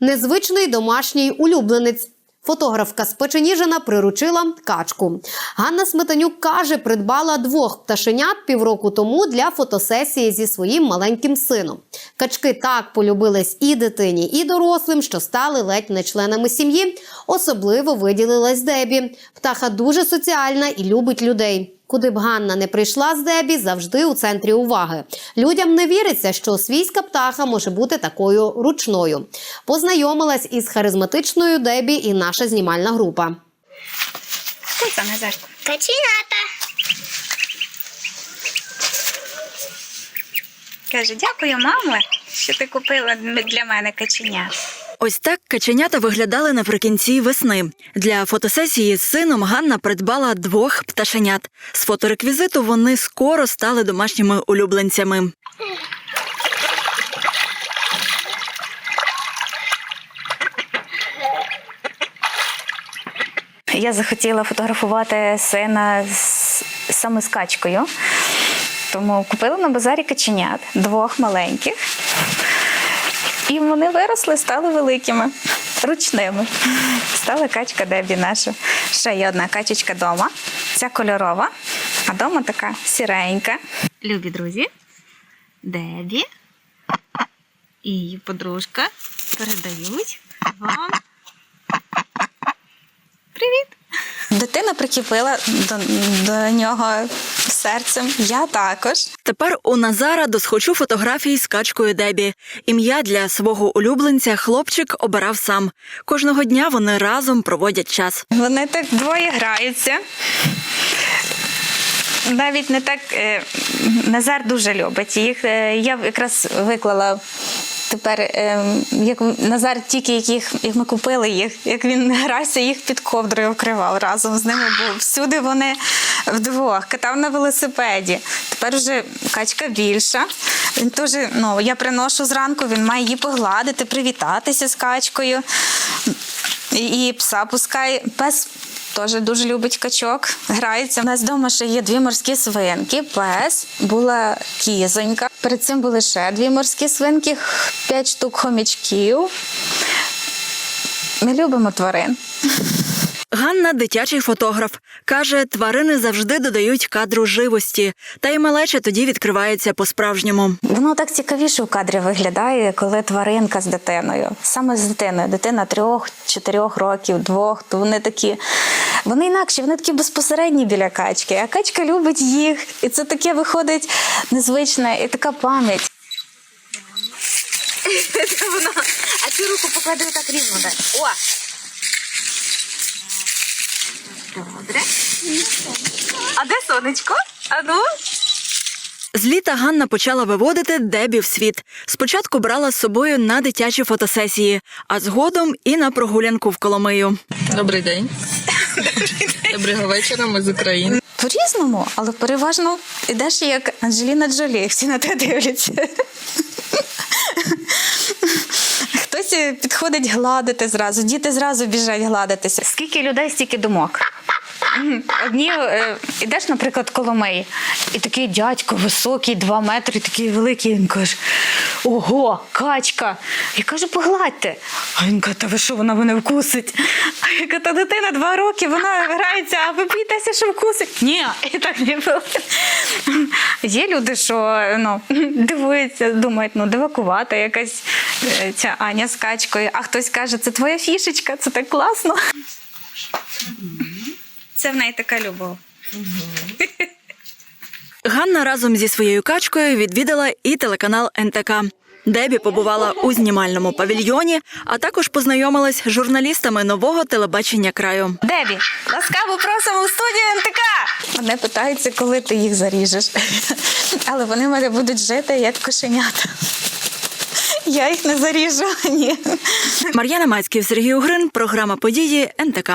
Незвичний домашній улюбленець. Фотографка з Печеніжина приручила качку. Ганна Сметанюк каже, придбала двох пташенят півроку тому для фотосесії зі своїм маленьким сином. Качки так полюбились і дитині, і дорослим, що стали ледь не членами сім'ї. Особливо виділилась Дебі. Птаха дуже соціальна і любить людей. Куди б Ганна не прийшла з Дебі, завжди у центрі уваги. Людям не віриться, що свійська птаха може бути такою ручною. Познайомилась із харизматичною Дебі і наша знімальна група. Що це Назарко? Каченята. Каже, дякую, мамо, що ти купила для мене каченя. Ось так каченята виглядали наприкінці весни. Для фотосесії з сином Ганна придбала двох пташенят. З фотореквізиту вони скоро стали домашніми улюбленцями. Я захотіла фотографувати сина з, саме з качкою. Тому купила на базарі каченят, двох маленьких. І вони виросли, стали великими, ручними. Стала качка Дебі наша. Ще є одна качечка вдома. Ця кольорова, а вдома така сіренька. Любі друзі, Дебі і її подружка передають вам Привіт! Дитина прикипила до, до нього серцем. Я також. Тепер у Назара досхочу фотографії з качкою Дебі. Ім'я для свого улюбленця хлопчик обирав сам. Кожного дня вони разом проводять час. Вони так двоє граються. Навіть не так е, Назар дуже любить їх. Е, я якраз виклала тепер, е, як Назар тільки яких як ми купили їх, як він грався, їх під ковдрою вкривав разом з ними. Був всюди вони вдвох, катав на велосипеді. Тепер вже качка більша. Він теж, ну, я приношу зранку, він має її погладити, привітатися з качкою. І, пса пускає. Пес теж дуже любить качок. Грається. У нас вдома ще є дві морські свинки. Пес була кізонька. Перед цим були ще дві морські свинки, п'ять штук хомячків. Ми любимо тварин. Ганна дитячий фотограф. Каже, тварини завжди додають кадру живості, та й малеча тоді відкривається по-справжньому. Воно так цікавіше у кадрі виглядає, коли тваринка з дитиною. Саме з дитиною. Дитина трьох, чотирьох років, двох, то вони такі. Вони інакші, вони такі безпосередні біля качки. А качка любить їх. І це таке виходить незвичне, і така пам'ять. А цю руку поклади так рівно. О! Добре. А де сонечко? А ну? З літа Ганна почала виводити Дебі в світ. Спочатку брала з собою на дитячі фотосесії, а згодом і на прогулянку в Коломию. Добрий день. Доброго вечора, ми з України. По-різному, але переважно йдеш як Анджеліна Джолі, всі на те дивляться. Хтось підходить гладити зразу, діти зразу біжать гладитися. Скільки людей, стільки думок. Одні е, ідеш, наприклад, Коломиї, і такий дядько високий, два метри, такий великий. Він каже: Ого, качка! Я кажу, погладьте. А він каже, та ви що, вона мене вкусить? А я кажу, та дитина два роки, вона грається, а ви боїтеся, що вкусить? Ні, і так не було. Є люди, що ну, дивуються, думають, ну дивакувата якась е, ця Аня з качкою, а хтось каже, це твоя фішечка, це так класно. Це в неї така любов. Ганна разом зі своєю качкою відвідала і телеканал НТК. Дебі побувала у знімальному павільйоні, а також познайомилась з журналістами нового телебачення краю. Дебі, ласкаво просимо в студію НТК. Вони питаються, коли ти їх заріжеш. Але вони в мене будуть жити як кошенята. Я їх не заріжу. Ні. Мар'яна Мацьків, Сергій Угрин, програма події НТК.